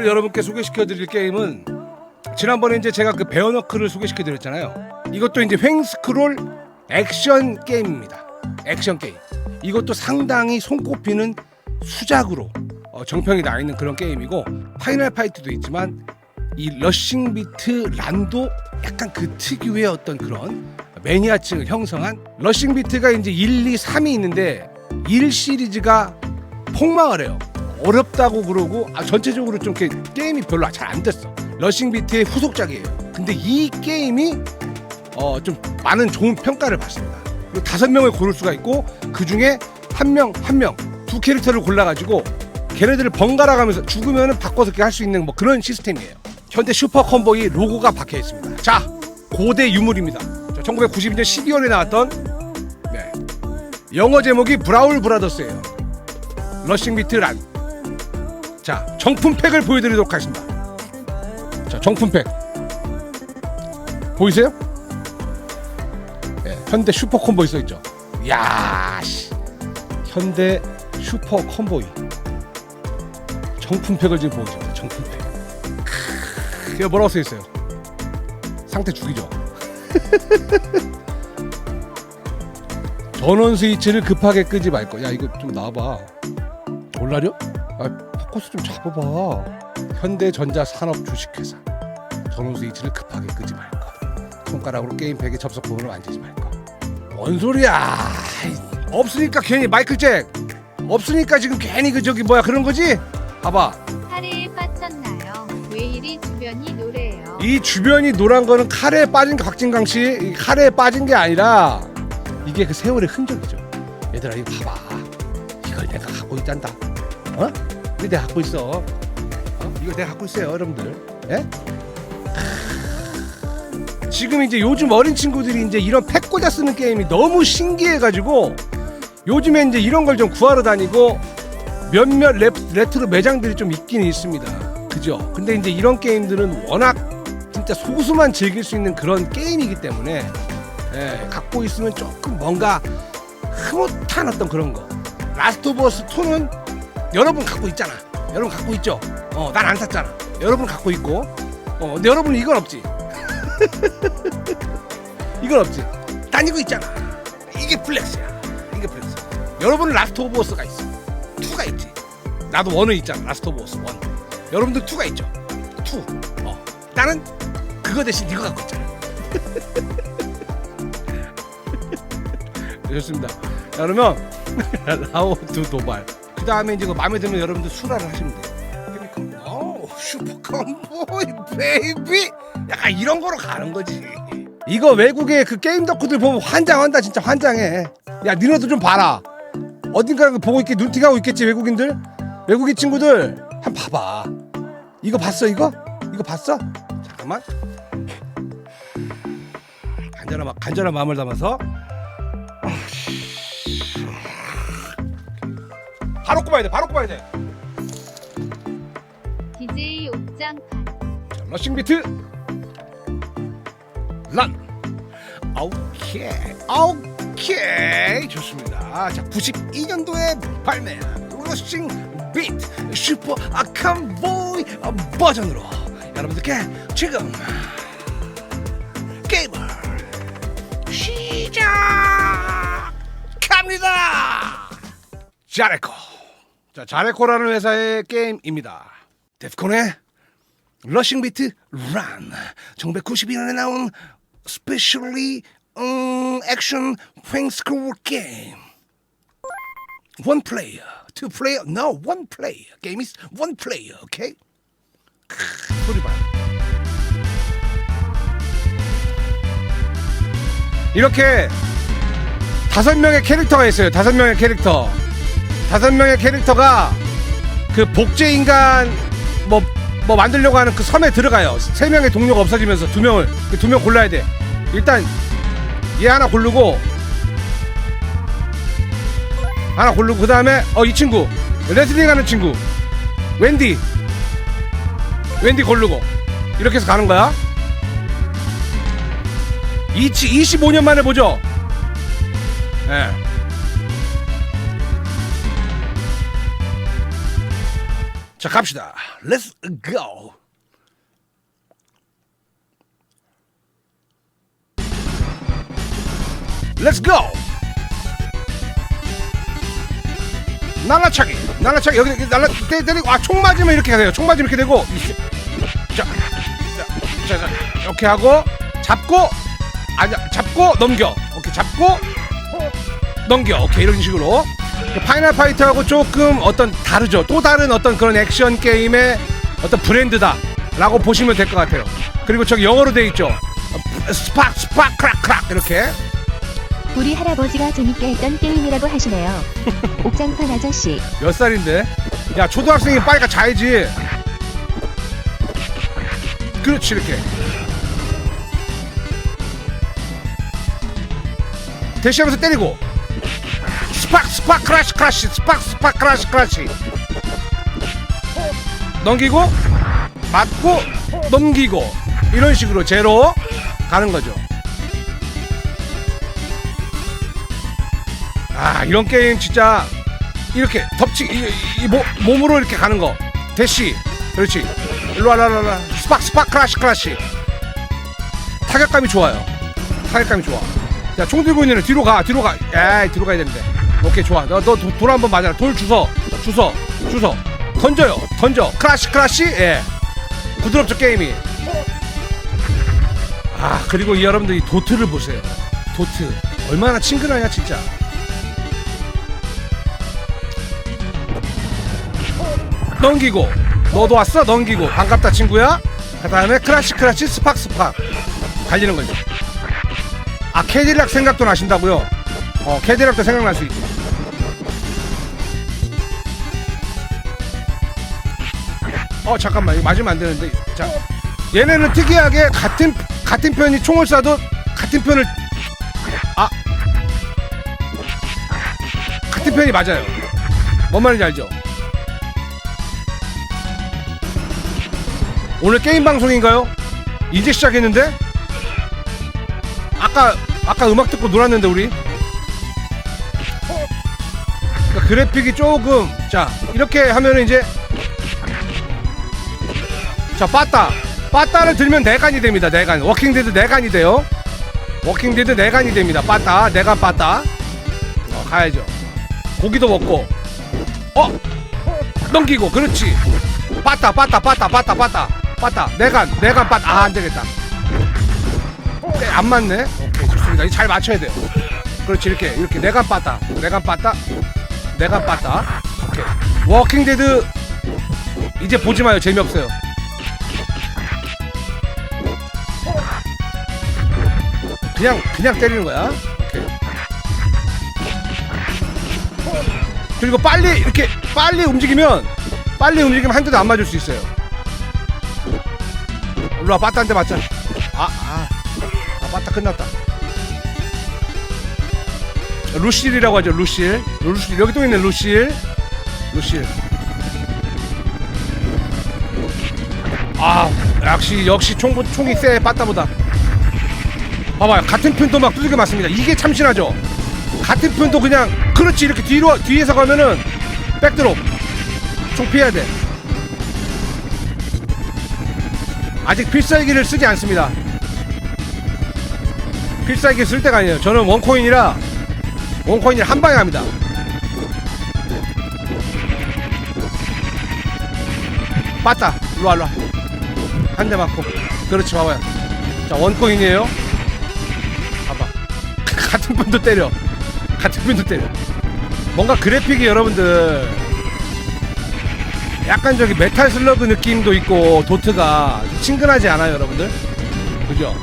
오늘 여러분께 소개시켜 드릴 게임은 지난번에 이제 제가 그 베어너클을 소개시켜 드렸잖아요. 이것도 이제 횡스크롤 액션 게임입니다. 액션 게임. 이것도 상당히 손꼽히는 수작으로 어, 정평이 나 있는 그런 게임이고 파이널 파이트도 있지만 이 러싱 비트 란도 약간 그 특유의 어떤 그런 매니아층을 형성한 러싱 비트가 이제 1, 2, 3이 있는데 1 시리즈가 폭망을 해요. 어렵다고 그러고 아, 전체적으로 좀 게임이 별로 잘 안 됐어. 러싱 비트의 후속작이에요. 근데 이 게임이 어, 좀 많은 좋은 평가를 받습니다. 그리고 다섯 명을 고를 수가 있고 그 중에 한 명 한 명 두 캐릭터를 골라가지고 걔네들을 번갈아 가면서 죽으면은 바꿔서 할 수 있는 뭐 그런 시스템이에요. 현대 슈퍼 컨보이 로고가 박혀 있습니다. 자, 고대 유물입니다. 자, 1992년 12월에 나왔던 네. 영어 제목이 브라울 브라더스예요. 러싱 비트 란. 자, 정품팩을 보여드리도록 하겠습니다. 자, 정품팩 보이세요? 네, 현대 슈퍼 컨보이 써 있죠. 야, 씨. 현대 슈퍼 컨보이 정품팩을 지금 보고 있습니다. 정품팩. 크, 이거 뭐라고 써 있어요? 상태 죽이죠. 전원 스위치를 급하게 끄지 말 거. 야 이거 좀 나와봐. 몰라려? 아 포커스 좀 잡아봐. 현대전자 산업 주식회사. 전원 스위치를 급하게 끄지 말 거. 손가락으로 게임팩의 접속 부분을 만지지 말 거. 뭔 소리야? 없으니까 괜히 마이클 잭. 없으니까 지금 괜히 그 저기 뭐야 그런 거지? 봐봐. 카레에 빠졌나요? 왜 이리 주변이 노래요? 이 주변이 노란 거는 카레에 빠진 게 박진강 씨, 이 카레에 빠진 게 아니라 이게 그 세월의 흔적이죠. 얘들아 이거 봐봐. 이걸 내가 갖고 있단다. 어? 이거 내가 갖고 있어. 어? 이거 내가 갖고 있어요, 여러분들. 예? 지금 이제 요즘 어린 친구들이 이제 이런 팩 꽂아 쓰는 게임이 너무 신기해가지고 요즘에 이제 이런 걸 좀 구하러 다니고 몇몇 레, 레트로 매장들이 좀 있긴 있습니다. 그죠? 근데 이제 이런 게임들은 워낙 진짜 소수만 즐길 수 있는 그런 게임이기 때문에 예, 갖고 있으면 조금 뭔가 흐뭇한 어떤 그런 거. 라스트 오브 어스 2는 여러분 갖고 있잖아. 여러분 갖고 있죠? 어, 난 안 샀잖아. 여러분 갖고 있고. 어, 근데 여러분 이건 없지. 이건 없지. 난 이거 있잖아. 이게 플렉스야. 이게 플렉스. 여러분은 라스트 오브 어스가 있어. 2가 있지. 나도 원은 있잖아. 라스트 오브 어스 1. 여러분들 2가 있죠. 2. 어. 나는 그거 대신 이거 갖고 있잖아. 네, 좋습니다. 자, 그러면 라오드 도발. 그 다음에 이제 그 마음에 들면 여러분들 수라를 하시면 돼요. 슈퍼컴보이 베이비. 약간 이런 거로 가는 거지. 이거 외국의 그 게임 덕후들 보면 환장한다 진짜 환장해. 야 니네도 좀 봐라. 어딘가 보고 있겠 눈팅하고 있겠지 외국인들. 외국인 친구들 한번 봐봐. 이거 봤어 이거? 이거 봤어? 잠깐만. 간절한 마- 간절한 마음을 담아서 바로 꼽아야 돼. 바로 꼽아야 돼. DJ 옥장판 자, 러싱 비트. 란 오케이 오케이. 좋습니다. 자 92년도에 발매한 러싱 비트 슈퍼 아캄보이 버전으로 여러분들께 지금 게임을 시작합니다. 자레코 자 자레코라는 회사의 게임입니다. 데프콘의 러싱 비트 란 1992년에 나온 스페셜리 음, 액션 횡스크롤 게임. 원 플레이어 투 플레이어 no one player. 게임 is one player 오케이 크, 소리 봐요 이렇게 다섯 명의 캐릭터가 있어요. 다섯 명의 캐릭터 다섯 명의 캐릭터가 그 복제 인간 뭐, 뭐 만들려고 하는 그 섬에 들어가요. 세 명의 동료가 없어지면서 두 명을 두명 골라야 돼. 일단 얘 하나 고르고 하나 고르고 그 다음에 어 이 친구 레슬링 하는 친구 웬디 웬디 고르고 이렇게 해서 가는 거야. 이 25년 만에 보죠. 예. 자 갑시다. let's go. Let's go. 날라차기, 날라차기 여기 여기 날라 때 때리고 아 총 맞으면 이렇게 돼요. 총 맞으면 이렇게 되고. 자, 자, 자, 이렇게 하고 잡고 아니 잡고 넘겨. 오케이 잡고 넘겨. 오케이 이런 식으로. 파이널 파이터하고 조금 어떤 다르죠. 또 다른 어떤 그런 액션 게임의 어떤 브랜드다라고 보시면 될 것 같아요. 그리고 저기 영어로 돼 있죠. 어, 스팍 스팍 크락 크락 이렇게. 우리 할아버지가 재밌게 했던 게임이라고 하시네요. 옥장판 아저씨. 몇 살인데? 야 초등학생이 빨리 가 자야지. 그렇지 이렇게. 대시하면서 때리고. 스팍 스팍 크라시 크라시 스팍 스팍 크라시 크라시. 넘기고 맞고 넘기고. 이런 식으로 제로 가는 거죠. 아 이런 게임 진짜 이렇게 덮치 이, 이, 이 모, 몸으로 이렇게 가는 거. 대시. 그렇지. 일로 와라 와라. 스팍 스팍 크라시 크라시. 타격감이 좋아요. 타격감이 좋아. 자 총 들고 있는 애 뒤로 가 뒤로 가. 에이 뒤로 가야 되는데 오케이 좋아. 너 너 돌 한번 맞아라. 돌 주서 주서 주서 던져요. 던져. 크라시 크라시? 예. 부드럽죠 게임이? 아 그리고 이 여러분들 이 도트를 보세요. 도트. 얼마나 친근하냐 진짜. 넘기고. 너도 왔어? 넘기고. 반갑다 친구야. 그 다음에 크라시 크라시 스팍 스팍. 달리는 거죠 아 캐딜락 생각도 나신다고요? 어 캐딜락도 생각날 수 있지 어 잠깐만 이거 맞으면 안 되는데 자 얘네는 특이하게 같은 같은 편이 총을 쏴도 같은 편을 아 같은 편이 맞아요 뭔 말인지 알죠? 오늘 게임 방송인가요? 이제 시작했는데? 아까 아까 음악 듣고 놀았는데 우리 그러니까 그래픽이 조금 자 이렇게 하면은 이제 자 빠따. 빠따를 들면 내간이 됩니다 내간. 워킹데드 내간이 돼요. 워킹데드 내간이 됩니다. 빠따 내간 빠따. 어, 가야죠. 고기도 먹고. 어? 넘기고. 그렇지. 빠따 빠따 빠따 빠따 빠따. 빠따 내간 내간 빠따. 아 안되겠다. 네, 안 맞네. 오케이 좋습니다. 잘 맞춰야 돼요. 그렇지 이렇게 이렇게. 내간 빠따. 내간 빠따. 내간 빠따. 오케이. 워킹데드. 이제 보지 마요. 재미없어요 그냥 그냥 때리는 거야? 그리고 빨리 이렇게 빨리 움직이면 빨리 움직이면 한 대도 안 맞을 수 있어요. 일로 와 빠따한테 맞자. 아, 아, 아 빠따 끝났다. 루실이라고 하죠 루실 루실 여기 또 있네 루실 루실 아 역시 역시 총, 총이 세 빠따보다 봐봐요. 같은 편도 막 두들겨 맞습니다. 이게 참신하죠. 같은 편도 그냥 그렇지. 이렇게 뒤로 뒤에서 가면은 백드롭. 총 피해야 돼. 아직 필살기를 쓰지 않습니다. 필살기 쓸 때가 아니에요. 저는 원코인이라 원코인을 한 방에 합니다. 빠따. 일로와 일로와. 한 대 맞고. 그렇지 봐봐요. 자 원코인이에요 같은 분도 때려. 같은 분도 때려. 뭔가 그래픽이 여러분들 약간 저기 메탈 슬러그 느낌도 있고 도트가 좀 친근하지 않아요 여러분들? 그죠?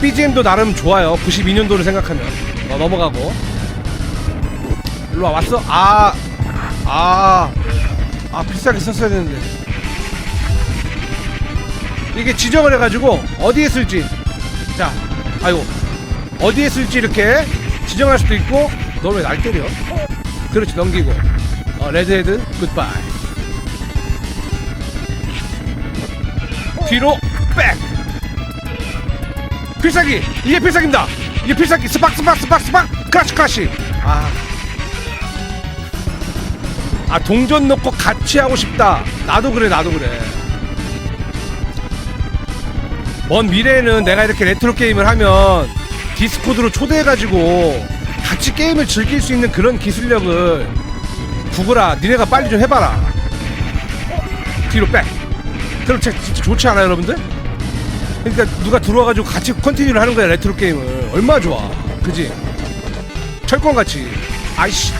BGM도 나름 좋아요. 92년도를 생각하면. 어, 넘어가고. 일로와 왔어? 아 아, 아, 비싸게 썼어야 되는데. 이게 지정을 해가지고, 어디에 쓸지. 자, 아이고. 어디에 쓸지 이렇게 지정할 수도 있고, 너왜날 때려? 그렇지, 넘기고. 어, 레드헤드, 굿바이. 뒤로, 백! 필살기! 이게 필살기입니다! 이게 필살기! 스팍, 스팍, 스팍, 스팍! 크라시, 크라시! 아. 아 동전 넣고 같이 하고 싶다 나도 그래 나도 그래 먼 미래에는 내가 이렇게 레트로 게임을 하면 디스코드로 초대해가지고 같이 게임을 즐길 수 있는 그런 기술력을 구글아 니네가 빨리 좀 해봐라. 뒤로 백. 그럼 진짜 좋지 않아요 여러분들? 그러니까 누가 들어와가지고 같이 컨티뉴를 하는 거야 레트로 게임을. 얼마나 좋아. 그지? 철권같이. 아이씨.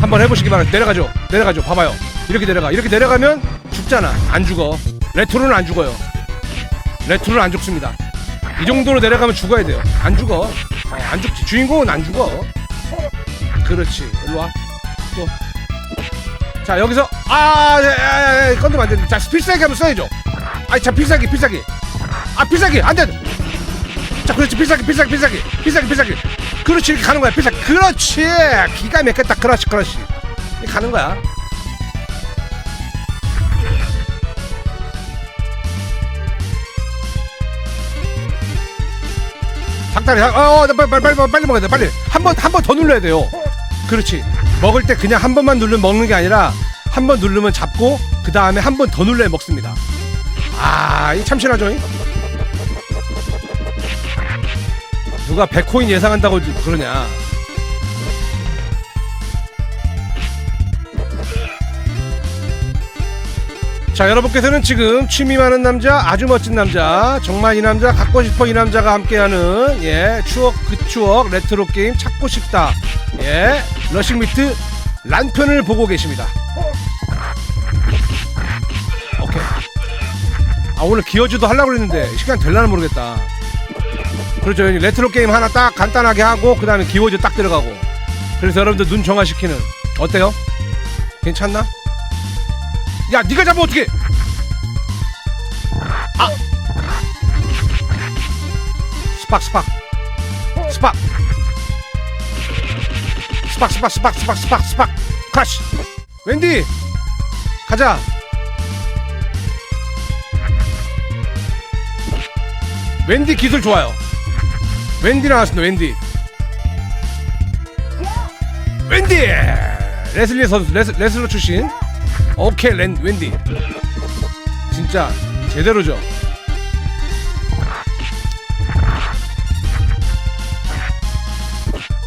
한번 해보시기 바랍니다. 내려가죠. 내려가죠. 봐봐요. 이렇게 내려가. 이렇게 내려가면 죽잖아. 안 죽어. 레트로는 안 죽어요 레트로는 안 죽습니다. 이 정도로 내려가면 죽어야 돼요. 안 죽어. 어, 안 죽지. 주인공은 안 죽어. 그렇지. 일로 와. 또 자 여기서. 아 예, 예, 예, 건드면 안 되는데. 자 필살기 한번 써야죠. 아이 자 필살기 필살기. 아 필살기. 안 돼. 자 그렇지. 필살기 필살기 필살기. 필살기 필살기. 그렇지. 이렇게 가는 거야. 필살기. 그렇지. 기가 막혔다. 그렇지 그렇지. 가는 거야 닭다리. 어, 어 빨리 빨리 빨리 빨리 먹어야 돼 빨리. 한 번 한 번 더 눌러야 돼요. 그렇지. 먹을 때 그냥 한 번만 누르면 먹는 게 아니라 한 번 누르면 잡고 그 다음에 한 번 더 눌러야 먹습니다. 아이 참신하죠 이? 누가 100코인 예상한다고 그러냐 자 여러분께서는 지금 취미 많은 남자 아주 멋진 남자 정말 이 남자 갖고 싶어 이 남자가 함께하는 예 추억 그 추억 레트로 게임 찾고 싶다. 예 러싱 미트 란편을 보고 계십니다. 오케이. 아 오늘 기어주도 하려고 그랬는데 시간 될라나 모르겠다. 그렇죠. 레트로 게임 하나 딱 간단하게 하고 그 다음에 기어주 딱 들어가고. 그래서 여러분들 눈 정화시키는. 어때요? 괜찮나? 야 네가 잡으면 어떡해? 아! 스팍 스팍. 스팍. 스팍 스팍 스팍 스팍 스팍 스팍. 크라시 웬디? 가자. 웬디 기술 좋아요. 웬디 나왔습니다 웬디. 웬디! 레슬리 선수 레슬, 레슬러 출신 오케이 랜 웬디. 진짜 제대로죠?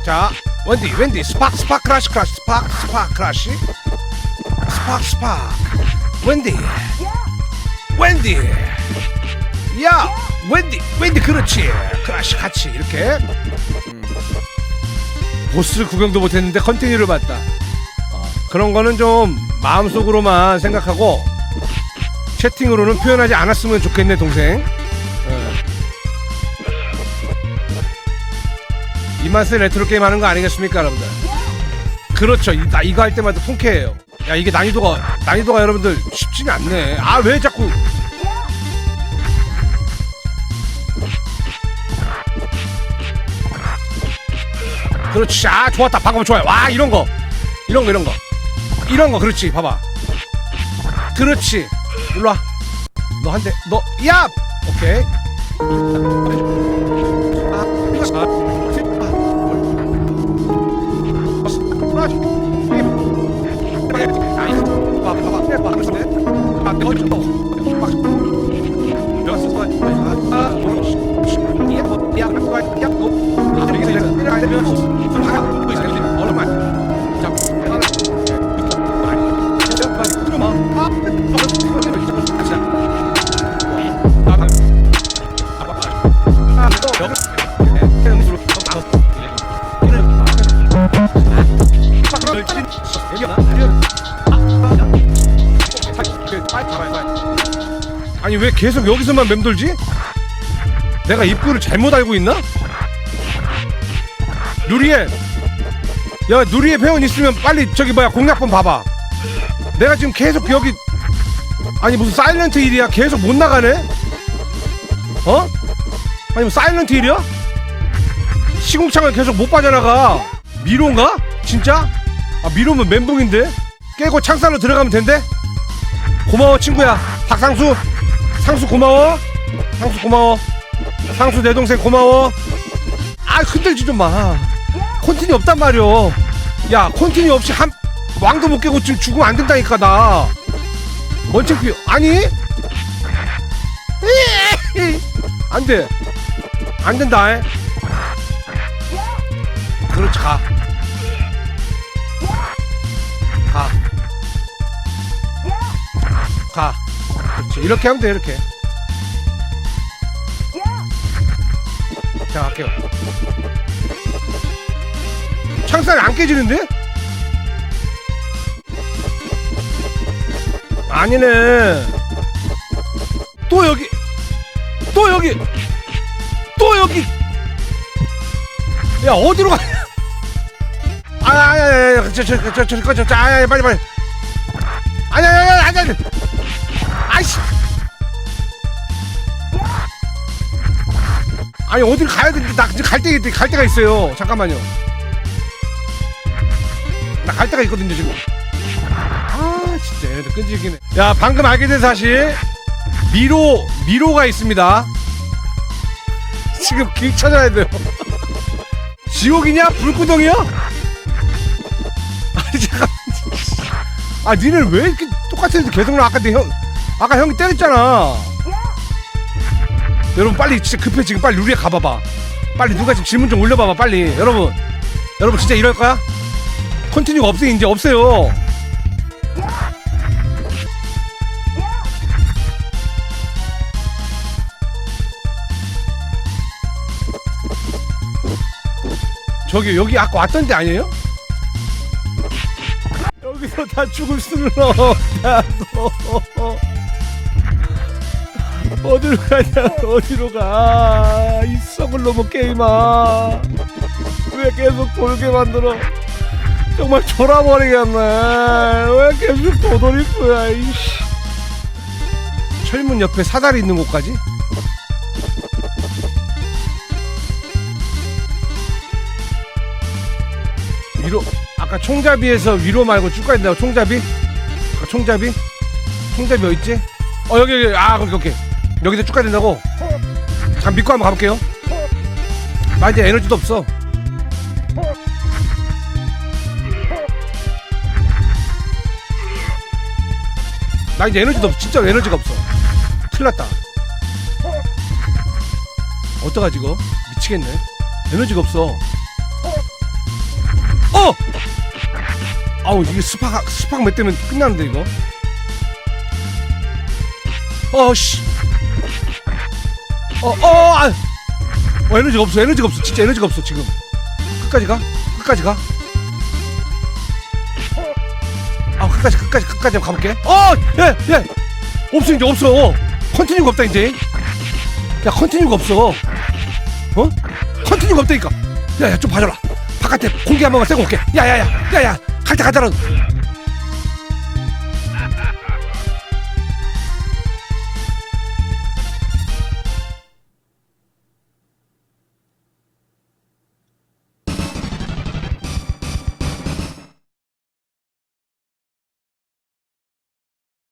자 웬디 웬디 스팍 스팍 크라시 크라시 스팍 스팍 크라시 스팍 스팍 웬디. 웬디. 야 웬디 웬디 그렇지. 크라시 같이 이렇게. 음. 보스 구경도 못했는데 컨티뉴를 봤다 그런 거는 좀 마음속으로만 생각하고 채팅으로는 표현하지 않았으면 좋겠네 동생. 예. 이 맛에 레트로 게임 하는 거 아니겠습니까 여러분들? 그렇죠. 이, 나 이거 할 때마다 통쾌해요. 야 이게 난이도가 난이도가 여러분들 쉽지가 않네. 아 왜 자꾸. 그렇지. 아 좋았다. 방금 좋아요. 와 이런 거. 이런 거 이런 거 이런 거 그렇지 봐봐. 그렇지. 일로 와 너 한대너 야 오케이 계속 여기서만 맴돌지? 내가 입구를 잘못 알고 있나? 누리에 야 누리에 회원 있으면 빨리 저기 뭐야 공략본 봐봐 내가 지금 계속 여기 아니 무슨 사일런트 일이야 계속 못 나가네 어? 아니 뭐 사일런트 일이야? 시궁창을 계속 못 빠져나가 미로인가? 진짜? 아 미로면 멘붕인데 깨고 창살로 들어가면 된대? 고마워 친구야 박상수 상수 고마워? 상수 고마워? 상수 내 동생 고마워? 아 흔들지 좀마. 콘티뉴 없단 말이오. 야 콘티뉴 없이 한 왕도 못 깨고 지금 죽으면 안 된다니까 나. 원챔피 아니? 안돼. 안 된다. 에. 그렇지 가. 가. 가. 그렇지. 이렇게 하면 돼, 이렇게. 자, 갈게요. 창살이 안 깨지는데? 아니네. 또 여기. 또 여기. 또 여기. 야, 어디로 가? 아, 아, 아, 아, 저, 저, 저, 저, 저, 저, 저, 아, 아, 빨리, 빨리. 아니, 아니, 아니, 아니, 아니. 아이씨. 아니, 어딜 가야 되는데, 나 이제 갈 데가 있어요. 잠깐만요. 나 갈 데가 있거든요, 지금. 아, 진짜 얘네들 끈질기네. 야, 방금 알게 된 사실. 미로, 미로가 있습니다. 지금 길 찾아야 돼요. 지옥이냐? 불구덩이야? 아니 잠깐 아 니는 왜 이렇게 똑같은 애들 계속 나 아까 내 형 아까 형이 때렸잖아 여러분 빨리 진짜 급해. 지금 빨리 루리에 가봐봐. 빨리 누가 지금 질문 좀 올려봐봐 빨리. 여러분. 여러분 진짜 이럴 거야? 컨티뉴가 없어요. 이제 없어요. 저기 여기 아까 왔던 데 아니에요? 여기서 다 죽을 수는 없다. 너 어디로 가냐 어디로 가이 썩을 놈의 게임아 왜 계속 돌게 만들어 정말 졸아버리겠네 왜 계속 도돌이꾸야 이씨 철문 옆에 사다리 있는 곳까지? 위로 아까 총잡이에서 위로 말고 쭉 가야 된다고 총잡이? 총잡이? 총잡이 어딨지? 어 여기 여기 아 거기 거기 여기서 쭉 가야 된다고? 잠 믿고 한번 가볼게요 나 이제 에너지도 없어 나 이제 에너지도 없어 진짜 에너지가 없어 큰일 났다 어떡하지 이거 미치겠네 에너지가 없어 어! 아우 이게 스파 스파 몇 대면 끝나는데 이거. 어씨. 어, 어, 아. 어, 에너지가 없어, 에너지가 없어, 진짜 에너지가 없어 지금. 끝까지 가, 끝까지 가. 아, 끝까지, 끝까지, 끝까지 한번 가볼게. 어, 예, 예. 없어 이제 없어. 컨티뉴가 없다 이제. 야, 컨티뉴가 없어. 어? 컨티뉴가 없다니까. 야, 야, 좀 봐줘라. 바깥에 공기 한 번만 쐬고 올게. 야, 야, 야, 야, 야, 갈때 가자라.